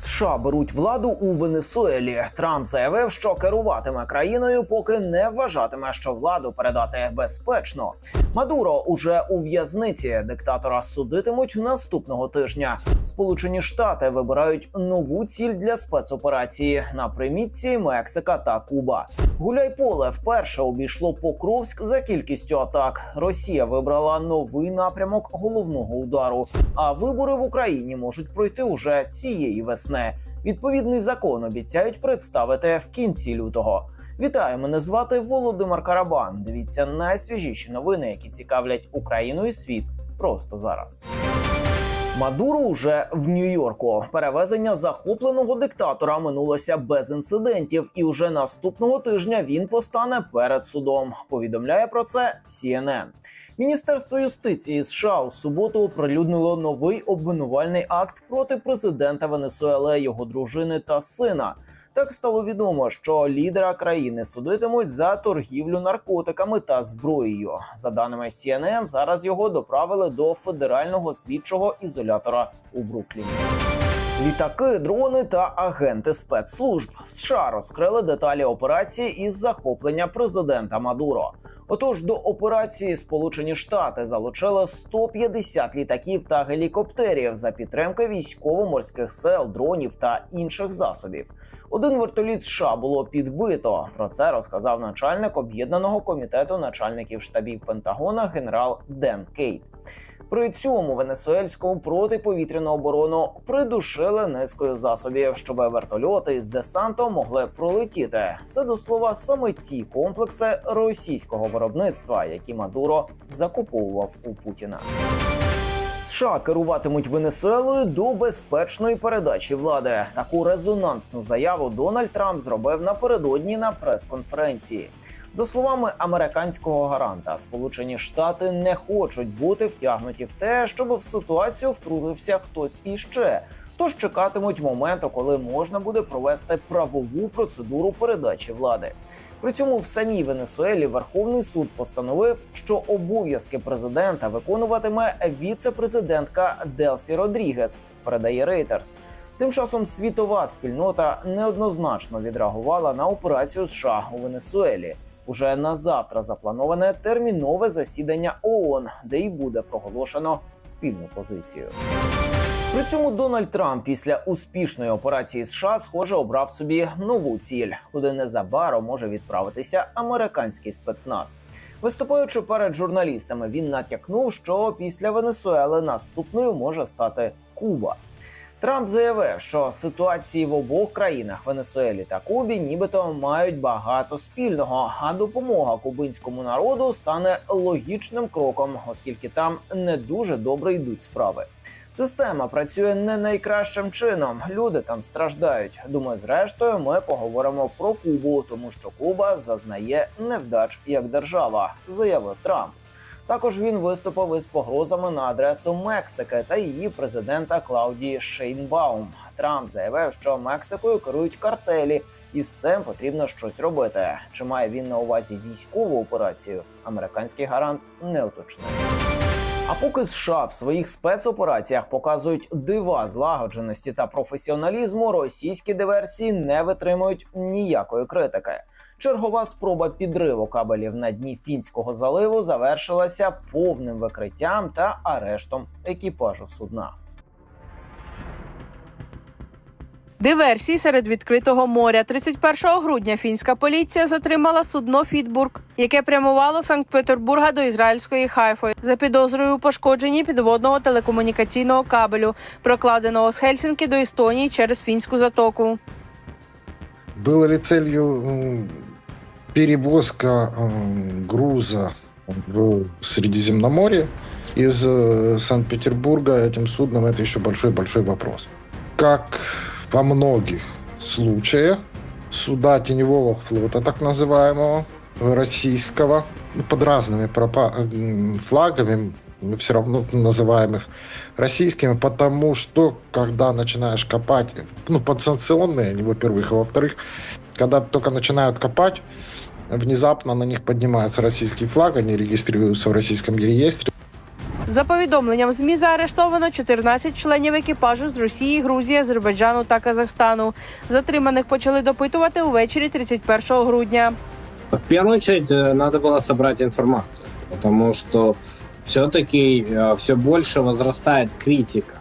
США беруть владу у Венесуелі. Трамп заявив, що керуватиме країною, поки не вважатиме, що владу передати безпечно. Мадуро уже у в'язниці. Диктатора судитимуть наступного тижня. Сполучені Штати вибирають нову ціль для спецоперації на примітці Мексика та Куба. Гуляйполе вперше обійшло Покровськ за кількістю атак. Росія вибрала новий напрямок головного удару. А вибори в Україні можуть пройти уже цієї весни. Відповідний закон обіцяють представити в кінці лютого. Вітаю, мене звати Володимир Карабан. Дивіться найсвіжіші новини, які цікавлять Україну і світ просто зараз. Мадуро уже в Нью-Йорку. Перевезення захопленого диктатора минулося без інцидентів, і уже наступного тижня він постане перед судом. Повідомляє про це CNN. Міністерство юстиції США у суботу оприлюднило новий обвинувальний акт проти президента Венесуели, його дружини та сина. Так стало відомо, що лідера країни судитимуть за торгівлю наркотиками та зброєю. За даними CNN, зараз його доправили до федерального слідчого ізолятора у Брукліні. Літаки, дрони та агенти спецслужб в США розкрили деталі операції із захоплення президента Мадуро. Отож, до операції Сполучені Штати залучили 150 літаків та гелікоптерів за підтримки військово-морських сил, дронів та інших засобів. Один вертоліт США було підбито. Про це розказав начальник об'єднаного комітету начальників штабів Пентагона генерал Ден Кейт. При цьому венесуельську протиповітряну оборону придушили низкою засобів, щоб вертольоти з десантом могли пролетіти. Це до слова саме ті комплекси російського виробництва, які Мадуро закуповував у Путіна. США керуватимуть Венесуелою до безпечної передачі влади. Таку резонансну заяву Дональд Трамп зробив напередодні на прес-конференції. За словами американського гаранта, Сполучені Штати не хочуть бути втягнуті в те, щоб в ситуацію втрутився хтось іще. Тож чекатимуть моменту, коли можна буде провести правову процедуру передачі влади. При цьому в самій Венесуелі Верховний суд постановив, що обов'язки президента виконуватиме віце-президентка Делсі Родрігес. Передає Reuters. Тим часом світова спільнота неоднозначно відреагувала на операцію США у Венесуелі. Уже на завтра заплановане термінове засідання ООН, де й буде проголошено спільну позицію. При цьому Дональд Трамп після успішної операції США, схоже, обрав собі нову ціль, куди незабаром може відправитися американський спецназ. Виступаючи перед журналістами, він натякнув, що після Венесуели наступною може стати Куба. Трамп заявив, що ситуації в обох країнах Венесуелі та Кубі нібито мають багато спільного, а допомога кубинському народу стане логічним кроком, оскільки там не дуже добре йдуть справи. Система працює не найкращим чином. Люди там страждають. Думаю, зрештою, ми поговоримо про Кубу, тому що Куба зазнає невдач як держава, заявив Трамп. Також він виступив із погрозами на адресу Мексики та її президента Клаудії Шейнбаум. Трамп заявив, що Мексикою керують картелі, і з цим потрібно щось робити. Чи має він на увазі військову операцію? Американський гарант не уточнив. А поки США в своїх спецопераціях показують дива злагодженості та професіоналізму, російські диверсії не витримують ніякої критики. Чергова спроба підриву кабелів на дні фінського заливу завершилася повним викриттям та арештом екіпажу судна. Диверсії серед відкритого моря 31 грудня фінська поліція затримала судно Фітбург, яке прямувало з Санкт-Петербурга до ізраїльської Хайфи за підозрою у пошкодженні підводного телекомунікаційного кабелю, прокладеного з Хельсінки до Естонії через фінську затоку. Было ли целью м, перевозка м, груза в Средиземноморье из э, Санкт-Петербурга этим судном, это еще большой-большой вопрос. Как во многих случаях суда теневого флота, так называемого, российского, ну, под разными флагами, мы все равно называем их российскими, потому что, когда начинаешь копать, ну, подсанкционные они, во-первых, а во-вторых, когда только начинают копать, внезапно на них поднимается российский флаг, они регистрируются в российском реестре, За повідомленням ЗМІ заарештовано 14 членів екіпажу з Росії, Грузії, Азербайджану та Казахстану. Затриманих почали допитувати увечері 31 грудня. В первую очередь э, надо было собрать информацию, потому что все-таки все больше возрастает критика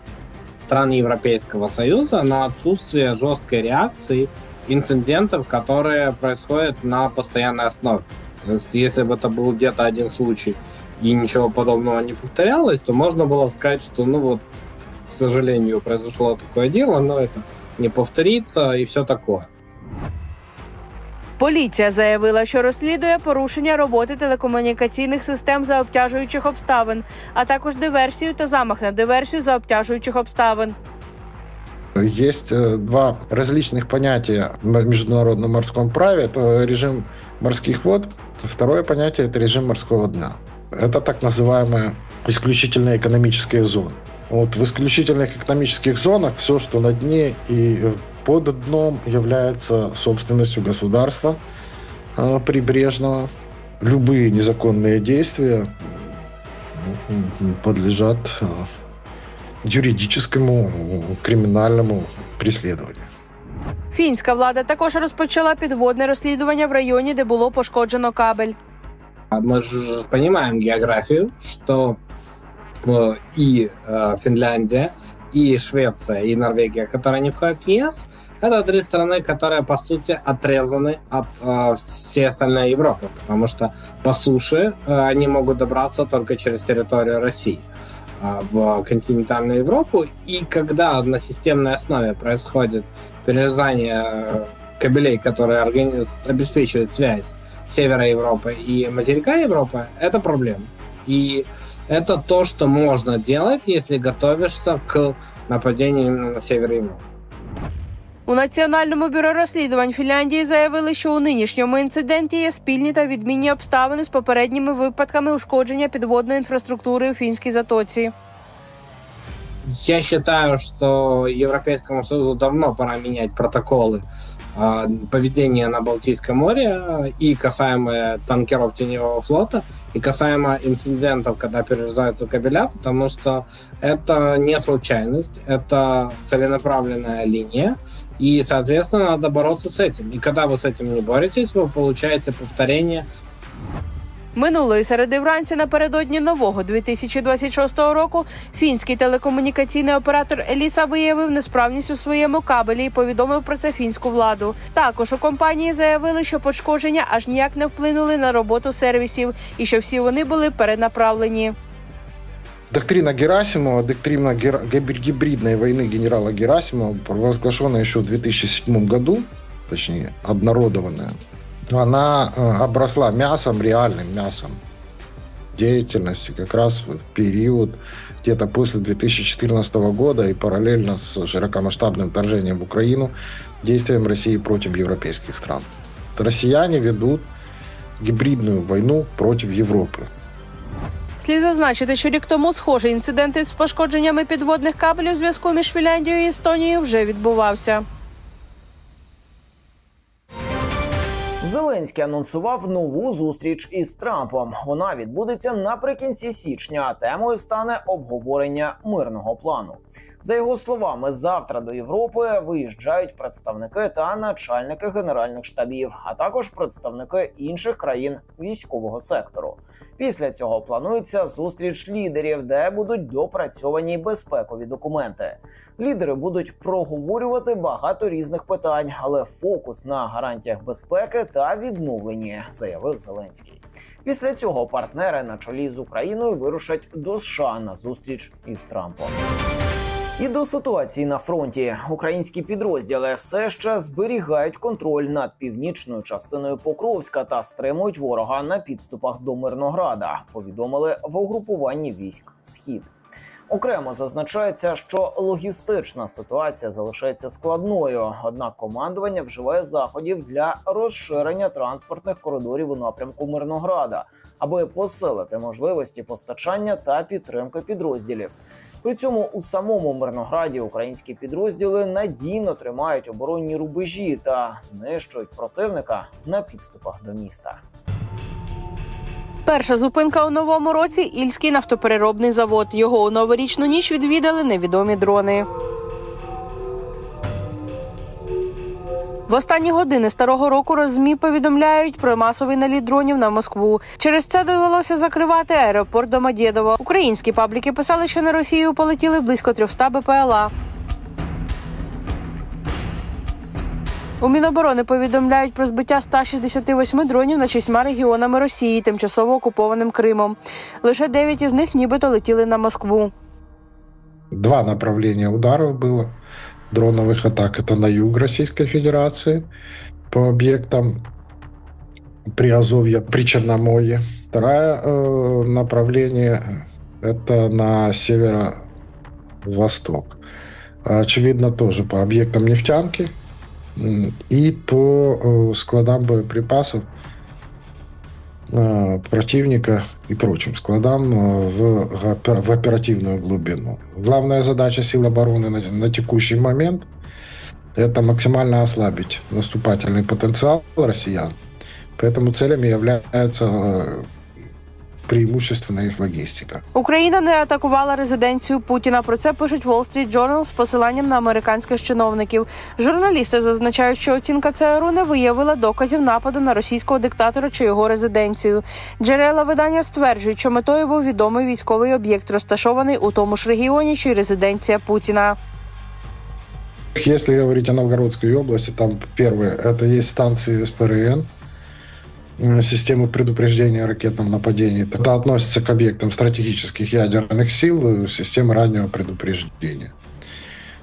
стран Европейского Союза на отсутствие жесткой реакции инцидентов, которые происходят на постоянной основе. То есть, если бы это был где-то один случай и ничего подобного не повторялось, то можно было сказать, что, ну вот, к сожалению, произошло такое дело, но это не повторится и все такое. Поліція заявила, що розслідує порушення роботи телекомунікаційних систем за обтяжуючих обставин, а також диверсію та замах на диверсію за обтяжуючих обставин. Есть э, два различных понятия в международном морском праве. Это режим морских вод. Второе понятие – это режим морского дна. Это так называемые исключительные экономические зоны. Вот в исключительных экономических зонах все, что на дне и под дном, является собственностью государства э, прибрежного. Любые незаконные действия м, м, подлежат э, юридическому криминальному преследованию. Фінська влада також розпочала підводне розслідування в районі, де було пошкоджено кабель. А Мы же понимаем географию, что э, и э, Финляндия, и Швеция, и Норвегия, которые не входят в ЕС, это три страны, которые, по сути, отрезаны от э, всей остальной Европы, потому что по суше они могут добраться только через территорию России э, в континентальную Европу. И когда на системной основе происходит перерезание кабелей, которые обеспечивают связь севера Европы и материка Европы, это проблема. И это то, что можно делать, если готовишься к нападению именно на север Европы. У Національному бюро розслідувань Фінляндії заявили, що у нинішньому інциденті є спільні та відмінні обставини з попередніми випадками ушкодження підводної інфраструктури у фінській затоці. Я считаю, что Европейскому Союзу давно пора менять протоколы Э, поведения на Балтийском море и касаемо танкеров теневого флота, и касаемо инцидентов, когда перерезаются кабеля, потому что это не случайность, это целенаправленная линия, и, соответственно, надо бороться с этим. И когда вы с этим не боретесь, вы получаете повторение Минулої середи вранці напередодні нового 2026 року фінський телекомунікаційний оператор Еліса виявив несправність у своєму кабелі і повідомив про це фінську владу. Також у компанії заявили, що пошкодження аж ніяк не вплинули на роботу сервісів і що всі вони були перенаправлені. Доктрина Герасимова, доктрина гибридной войны генерала Герасимова, провозглашенная еще в 2007 году, точнее, обнародованная, она э, обросла мясом, реальным мясом деятельности как раз в период где-то после 2014 года и параллельно с широкомасштабным вторжением в Украину, действием России против европейских стран. Россияне ведут гибридную войну против Европы. Слід зазначити, що рік тому схожий інцидент із пошкодженнями підводних кабелів зв'язку між Фінляндією і Естонією вже відбувався. Зеленський анонсував нову зустріч із Трампом. Вона відбудеться наприкінці січня. а Темою стане обговорення мирного плану. За його словами, завтра до Європи виїжджають представники та начальники генеральних штабів, а також представники інших країн військового сектору. Після цього планується зустріч лідерів, де будуть допрацьовані безпекові документи. Лідери будуть проговорювати багато різних питань, але фокус на гарантіях безпеки та відновленні, заявив Зеленський. Після цього партнери на чолі з Україною вирушать до США на зустріч із Трампом. І до ситуації на фронті українські підрозділи все ще зберігають контроль над північною частиною Покровська та стримують ворога на підступах до Мирнограда. Повідомили в угрупуванні військ Схід. Окремо зазначається, що логістична ситуація залишається складною однак командування вживає заходів для розширення транспортних коридорів у напрямку Мирнограда, аби посилити можливості постачання та підтримки підрозділів. При цьому у самому Мирнограді українські підрозділи надійно тримають оборонні рубежі та знищують противника на підступах до міста. Перша зупинка у новому році Ільський нафтопереробний завод. Його у новорічну ніч відвідали невідомі дрони. В останні години старого року розмі повідомляють про масовий наліт дронів на Москву. Через це довелося закривати аеропорт Домодєдово. Українські пабліки писали, що на Росію полетіли близько 300 БПЛА. У Міноборони повідомляють про збиття 168 дронів над шістьма регіонами Росії, тимчасово окупованим Кримом. Лише 9 із них нібито летіли на Москву. Два направления ударов было дроновых атак. Это на юг Российской Федерации по объектам Приазовья, при Черноморье. Второе э, направление – это на северо-восток. Очевидно, тоже по объектам нефтянки и по э, складам боеприпасов противника и прочим складам э, в, опер- в оперативную глубину. Главная задача сил обороны на, на текущий момент – это максимально ослабить наступательный потенциал россиян. Поэтому целями является э, преимущественно их логистика. Україна не атакувала резиденцію Путіна. Про це пишуть Wall Street Journal з посиланням на американських чиновників. Журналісти зазначають, що оцінка ЦРУ не виявила доказів нападу на російського диктатора чи його резиденцію. Джерела видання стверджують, що метою був відомий військовий об'єкт, розташований у тому ж регіоні, що й резиденція Путіна. Если говорить о Новгородской области, там первое – это есть станции СПРН, системы предупреждения о ракетном нападении. Это относится к объектам стратегических ядерных сил, э, системы раннего предупреждения.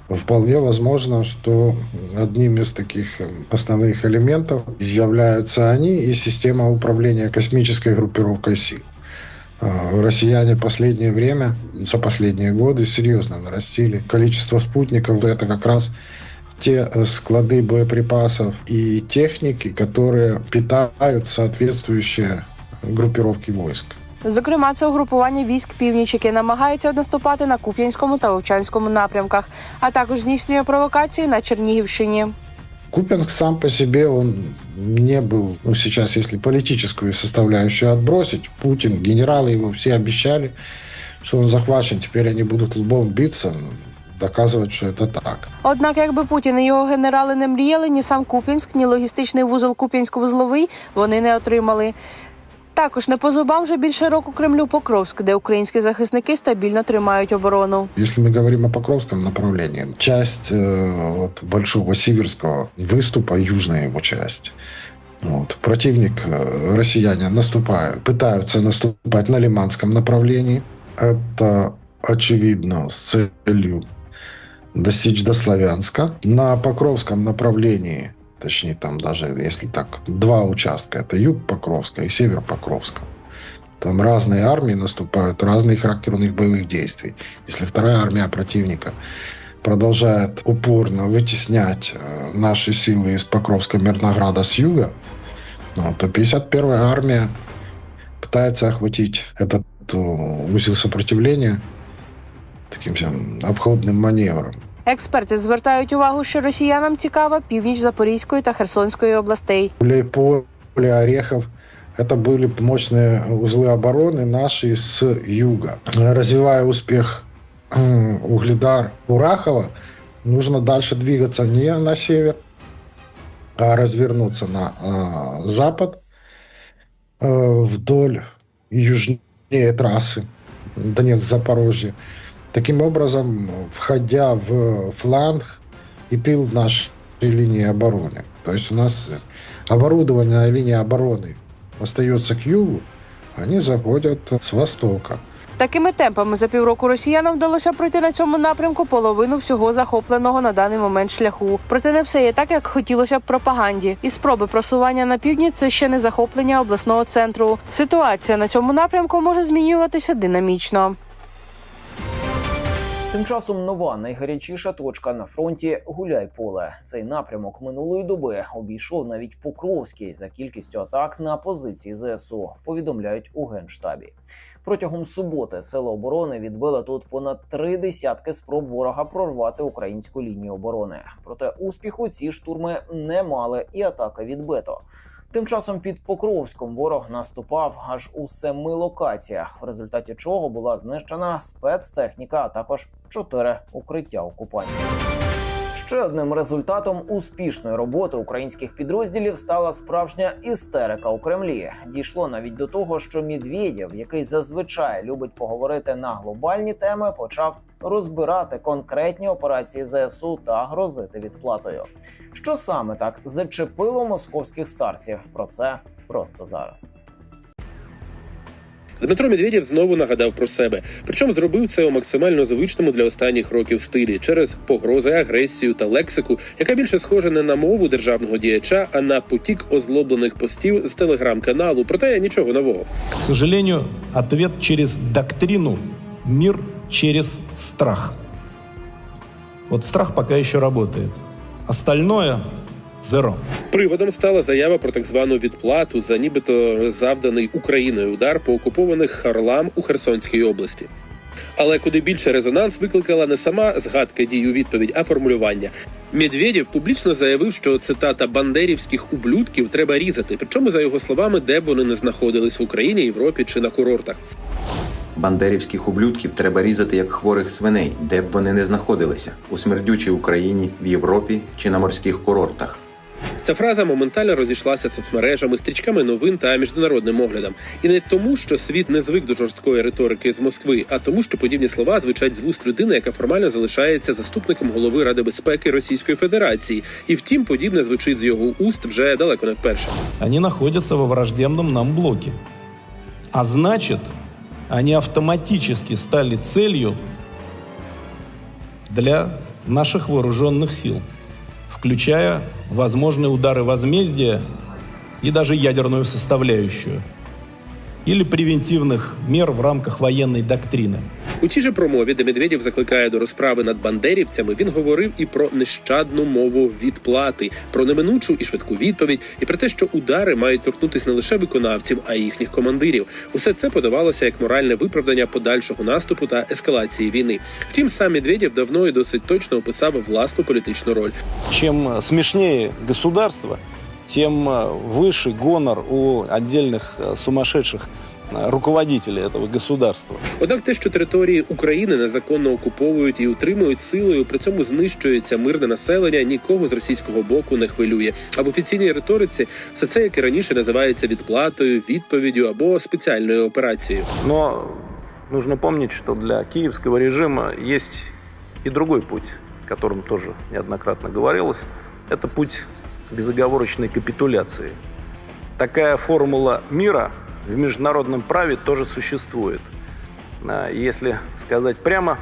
Вполне возможно, что одним из таких э, основных элементов являются они и система управления космической группировкой сил. Э, Россияне последнее время, за последние годы серьезно нарастили количество спутников. Это как раз те э, склады боеприпасов и техники, которые питают соответствующие группировки войск. Зокрема, це угрупування військ північ, яке намагається наступати на Куп'янському та Вовчанському напрямках, а також здійснює провокації на Чернігівщині. Купинск сам по себе, он не был, ну сейчас, если политическую составляющую отбросить, Путин, генералы его все обещали, что он захвачен, теперь они будут лбом биться, ну, доказывать, что это так. Однак, якби Путін і його генерали не мріяли, ні сам Куп'янськ, ні логістичний вузол Куп'янськ-вузловий вони не отримали. Також не по зубам вже більше року Кремлю Покровськ, де українські захисники стабільно тримають оборону. Если мы говорим о Покровском направлении, часть э, вот, Большого Сиверского выступа, южная его часть, вот, противник, э, россияне наступают, пытаются наступать на Лиманском направлении. Это, очевидно, с целью достичь до Славянска. На Покровском направлении, точнее, там даже, если так, два участка. Это юг Покровска и север Покровска. Там разные армии наступают, разный характер у них боевых действий. Если вторая армия противника продолжает упорно вытеснять э, наши силы из Покровска Мирнограда с юга, ну, то 51-я армия пытается охватить этот э, узел сопротивления таким себе обходным маневром. Експерти звертають увагу, що росіянам цікава північ Запорізької та Херсонської областей. Гуляйполе, Орехов. Это были мощные узлы обороны наши с юга. Развивая успех м, Угледар Урахова, нужно дальше двигаться не на север, а развернуться на а, запад э, вдоль южнее трассы Донецк-Запорожье. Таким образом, входя в фланг и тыл нашей линии обороны. То есть у нас оборудованная линия обороны остается к югу, они заходят с востока. Такими темпами за півроку росіянам вдалося пройти на цьому напрямку половину всього захопленого на даний момент шляху. Проте не все є так, як хотілося б пропаганді. І спроби просування на півдні це ще не захоплення обласного центру. Ситуація на цьому напрямку може змінюватися динамічно. Тим часом нова найгарячіша точка на фронті Гуляйполе. Цей напрямок минулої доби обійшов навіть Покровський за кількістю атак на позиції ЗСУ. Повідомляють у генштабі. Протягом суботи сили оборони відбили тут понад три десятки спроб ворога прорвати українську лінію оборони. Проте успіху ці штурми не мали, і атака відбито. Тим часом під Покровськом ворог наступав аж у семи локаціях, в результаті чого була знищена спецтехніка, а також чотири укриття окупантів. Ще одним результатом успішної роботи українських підрозділів стала справжня істерика у Кремлі. Дійшло навіть до того, що Медведєв, який зазвичай любить поговорити на глобальні теми, почав розбирати конкретні операції ЗСУ та грозити відплатою. Що саме так зачепило московських старців? Про це просто зараз. Дмитро Медведєв знову нагадав про себе, причому зробив це у максимально звичному для останніх років стилі через погрози, агресію та лексику, яка більше схожа не на мову державного діяча, а на потік озлоблених постів з телеграм-каналу. Проте нічого нового. К сожалению, ответ через доктрину, мир через страх. Вот страх пока еще работает. Остальное – зеро. Приводом стала заява про так звану відплату за нібито завданий Україною удар по окупованих Харлам у Херсонській області. Але куди більше резонанс викликала не сама згадка дій у відповідь, а формулювання. Медведєв публічно заявив, що цитата бандерівських ублюдків треба різати. Причому, за його словами, де б вони не знаходились в Україні, Європі чи на курортах. Бандерівських ублюдків треба різати як хворих свиней, де б вони не знаходилися у смердючій Україні, в Європі чи на морських курортах. Ця фраза моментально розійшлася соцмережами, стрічками новин та міжнародним оглядом. І не тому, що світ не звик до жорсткої риторики з Москви, а тому, що подібні слова звучать з вуст людини, яка формально залишається заступником голови Ради безпеки Російської Федерації. І втім, подібне звучить з його уст вже далеко не вперше. Они находятся во враждебном нам блоке. А значит, они автоматически стали целью для наших вооруженных сил, включая возможные удары возмездия и даже ядерную составляющую или превентивных мер в рамках военной доктрины. У тій же промові, де Медведєв закликає до розправи над бандерівцями, він говорив і про нещадну мову відплати, про неминучу і швидку відповідь, і про те, що удари мають торкнутися не лише виконавців, а й їхніх командирів. Усе це подавалося як моральне виправдання подальшого наступу та ескалації війни. Втім, сам Медведєв давно і досить точно описав власну політичну роль. Чем э, смешнее государство, тем э, выше гонор у отдельных э, сумасшедших э, руководителей этого государства. Однак те, що території України незаконно окуповують і утримують силою, при цьому знищується мирне населення, нікого з російського боку не хвилює. А в офіційній риториці все це, як і раніше, називається відплатою, відповіддю або спеціальною операцією. Но нужно помнить, что для киевского режима есть и другой путь, о котором тоже неоднократно говорилось. Это путь безоговорочной капитуляции. Такая формула мира в международном праве тоже существует. Если сказать прямо,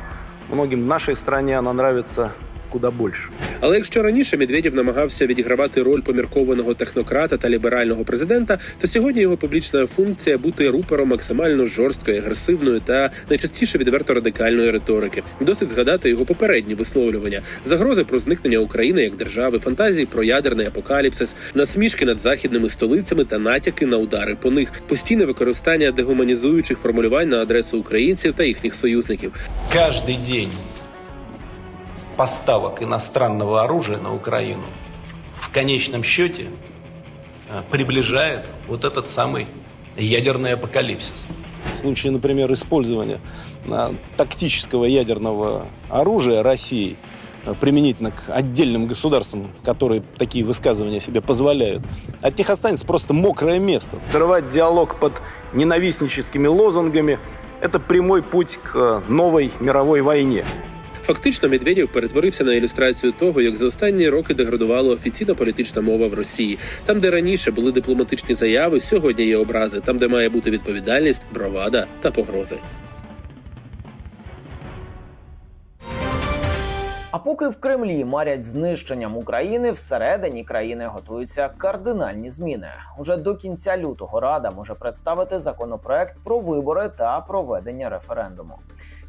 многим в нашей стране она нравится куда больше. Але якщо раніше Медведєв намагався відігравати роль поміркованого технократа та ліберального президента, то сьогодні його публічна функція бути рупором максимально жорсткої, агресивної та найчастіше відверто радикальної риторики. Досить згадати його попередні висловлювання, загрози про зникнення України як держави, фантазії про ядерний апокаліпсис, насмішки над західними столицями та натяки на удари по них, постійне використання дегуманізуючих формулювань на адресу українців та їхніх союзників. Каждый день поставок иностранного оружия на Украину в конечном счете э, приближает вот этот самый ядерный апокалипсис. В случае, например, использования э, тактического ядерного оружия России э, применительно к отдельным государствам, которые такие высказывания себе позволяют, от них останется просто мокрое место. Срывать диалог под ненавистническими лозунгами – это прямой путь к новой мировой войне. Фактично, Медведєв перетворився на ілюстрацію того, як за останні роки деградувала офіційна політична мова в Росії. Там, де раніше були дипломатичні заяви, сьогодні є образи. Там, де має бути відповідальність, бравада та погрози. А поки в Кремлі марять знищенням України, всередині країни готуються кардинальні зміни. Уже до кінця лютого Рада може представити законопроект про вибори та проведення референдуму.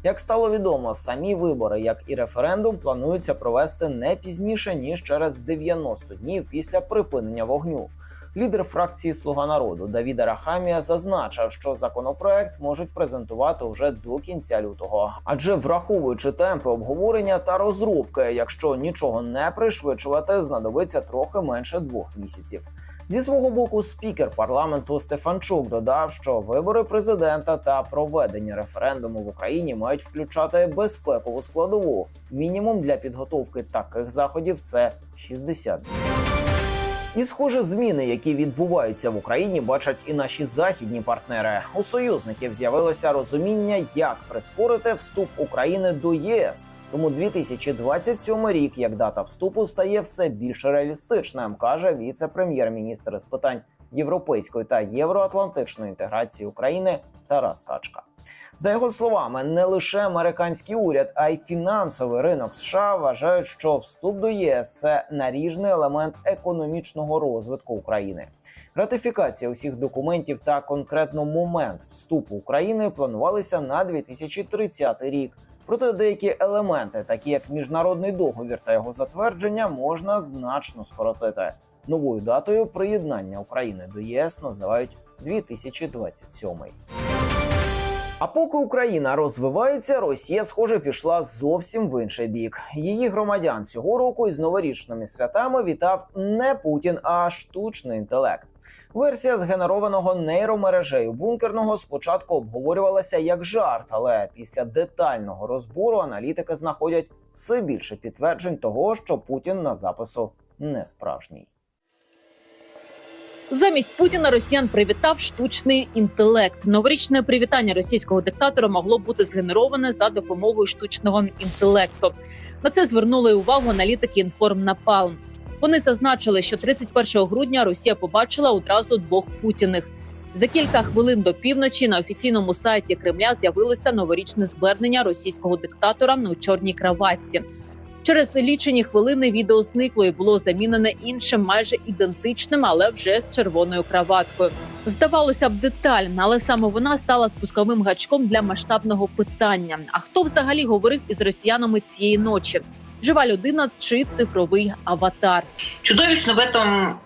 Як стало відомо, самі вибори, як і референдум, планується провести не пізніше ніж через 90 днів після припинення вогню. Лідер фракції Слуга народу Давіда Рахамія зазначив, що законопроект можуть презентувати вже до кінця лютого. Адже враховуючи темпи обговорення та розробки, якщо нічого не пришвидшувати, знадобиться трохи менше двох місяців. Зі свого боку, спікер парламенту Стефанчук додав, що вибори президента та проведення референдуму в Україні мають включати безпекову складову. Мінімум для підготовки таких заходів це 60 днів. І схоже, зміни, які відбуваються в Україні, бачать і наші західні партнери. У союзників з'явилося розуміння, як прискорити вступ України до ЄС. Тому 2027 рік, як дата вступу, стає все більш реалістичним, каже віце-прем'єр-міністр з питань європейської та євроатлантичної інтеграції України Тарас Качка. За його словами, не лише американський уряд, а й фінансовий ринок США вважають, що вступ до ЄС це наріжний елемент економічного розвитку України. Ратифікація усіх документів та конкретно момент вступу України планувалися на 2030 рік. Проте деякі елементи, такі як міжнародний договір та його затвердження, можна значно скоротити. Новою датою приєднання України до ЄС називають 2027. А поки Україна розвивається, Росія, схоже, пішла зовсім в інший бік. Її громадян цього року із новорічними святами вітав не Путін, а штучний інтелект. Версія згенерованого нейромережею бункерного спочатку обговорювалася як жарт, але після детального розбору аналітики знаходять все більше підтверджень того, що Путін на запису не справжній. Замість Путіна росіян привітав штучний інтелект. Новорічне привітання російського диктатора могло бути згенероване за допомогою штучного інтелекту. На це звернули увагу аналітики Інформнапалм. Вони зазначили, що 31 грудня Росія побачила одразу двох путіних. За кілька хвилин до півночі на офіційному сайті Кремля з'явилося новорічне звернення російського диктатора у чорній краватці. Через лічені хвилини відео зникло і було замінене іншим, майже ідентичним, але вже з червоною краваткою. Здавалося б, деталь, але саме вона стала спусковим гачком для масштабного питання. А хто взагалі говорив із росіянами цієї ночі? Жива людина чи цифровий аватар? Чудовищно в этом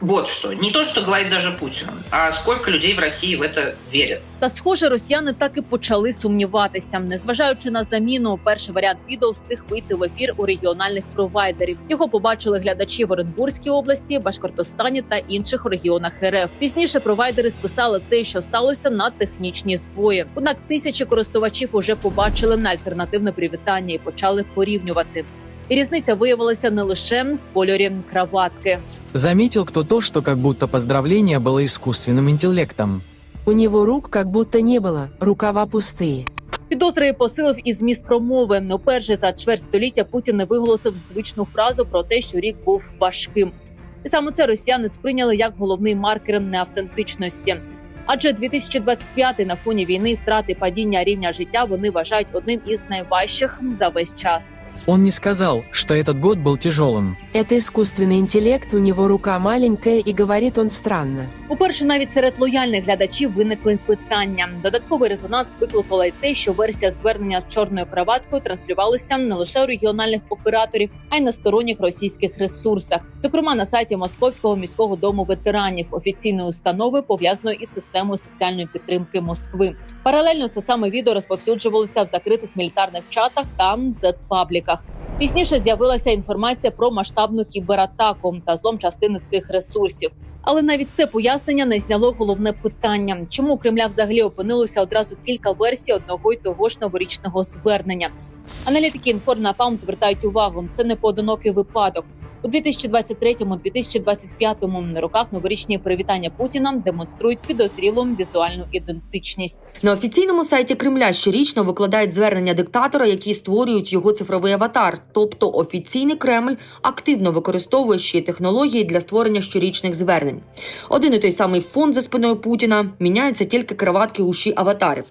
вот что. Не то, что говорит даже Путин, а сколько людей в России в это верят. Та схоже, росіяни так і почали сумніватися. Незважаючи на заміну, перший варіант відео встиг вийти в ефір у регіональних провайдерів. Його побачили глядачі в Оренбурзькій області, Башкортостані та інших регіонах РФ. Пізніше провайдери списали те, що сталося на технічні збої. Однак тисячі користувачів уже побачили на альтернативне привітання і почали порівнювати. І різниця виявилася не лише в кольорі краватки. Заметил кто-то, что как будто поздравление было искусственным интеллектом. У него рук как будто не было, рукава пустые. Підозри посилив і зміст промови. Уперше за чверть століття Путін не виголосив звичну фразу про те, що рік був важким. І саме це росіяни сприйняли як головний маркер неавтентичності. Адже 2025 на фоні війни втрати падіння рівня життя вони вважають одним із найважчих за весь час. Он не сказал, что этот год был тяжелым. Это искусственный интеллект, у него рука маленькая и говорит он странно. Уперше навіть серед лояльних глядачів виникли питання. Додатковий резонанс викликало й те, що версія звернення з чорною краваткою транслювалася не лише у регіональних операторів, а й на сторонніх російських ресурсах, зокрема на сайті Московського міського дому ветеранів, офіційної установи пов'язаної із системою соціальної підтримки Москви. Паралельно це саме відео розповсюджувалося в закритих мілітарних чатах та зет-пабліках. Пізніше з'явилася інформація про масштабну кібератаку та злом частини цих ресурсів. Але навіть це пояснення не зняло головне питання: чому Кремля взагалі опинилося одразу кілька версій одного й того ж новорічного звернення. Аналітики Інформнапалм звертають увагу, це не поодинокий випадок. У 2023-2025 роках новорічні привітання Путіна демонструють підозрілу візуальну ідентичність. На офіційному сайті Кремля щорічно викладають звернення диктатора, які створюють його цифровий аватар. Тобто офіційний Кремль активно використовує ще технології для створення щорічних звернень. Один і той самий фон за спиною Путіна міняються тільки краватки уші аватарів.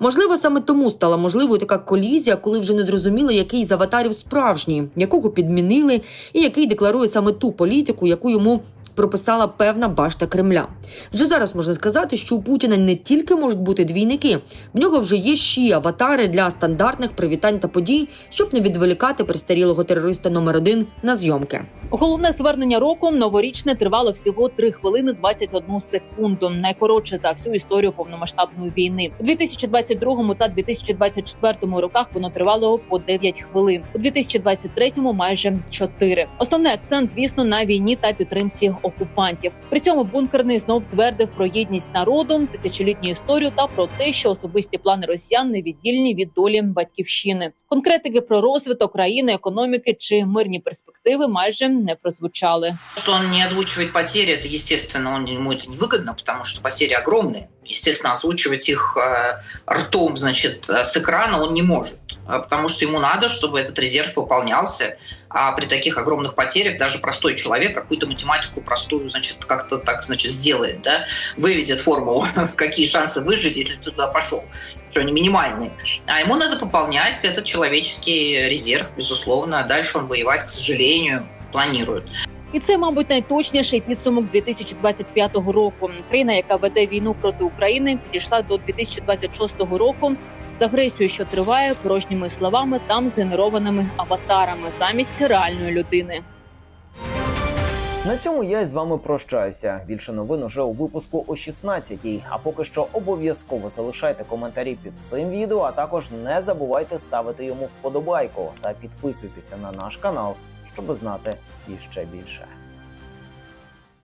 Можливо, саме тому стала можливою така колізія, коли вже не зрозуміло, який з аватарів справжній, якого підмінили, і який декларує саме ту політику, яку йому прописала певна башта Кремля. Вже зараз можна сказати, що у Путіна не тільки можуть бути двійники, в нього вже є ще й аватари для стандартних привітань та подій, щоб не відволікати пристарілого терориста номер один на зйомки. Головне звернення року новорічне тривало всього 3 хвилини 21 секунду. Найкоротше за всю історію повномасштабної війни. У 2022 та 2024 роках воно тривало по 9 хвилин. У 2023 майже 4. Основна Основний акцент, звісно, на війні та підтримці окупантів. При цьому бункерний знов твердив про єдність народу, тисячолітню історію та про те, що особисті плани росіян не віддільні від долі батьківщини. Конкретики про розвиток країни, економіки чи мирні перспективи майже не прозвучали. Что он не озвучивает потери, это естественно, он, ему это невыгодно, потому что потери огромные. Естественно, озвучивать их э, ртом, значит, э, с экрана он не может. А Потому что ему надо, чтобы этот резерв пополнялся. А при таких огромных потерях даже простой человек какую-то математику простую, значит, как-то так, значит, сделает, да, выведет формулу, какие шансы выжить, если ты туда пошел, что они минимальные. А ему надо пополнять этот человеческий резерв, безусловно. А дальше он воевать, к сожалению, планирует. І це, мабуть, найточніший підсумок 2025 року. Країна, яка веде війну проти України, підійшла до 2026 року з агресією, що триває порожніми словами та згенерованими аватарами замість реальної людини. На цьому я із вами прощаюся. Більше новин уже у випуску о 16-й. А поки що обов'язково залишайте коментарі під цим відео, а також не забувайте ставити йому вподобайку та підписуйтеся на наш канал, щоб знати іще більше.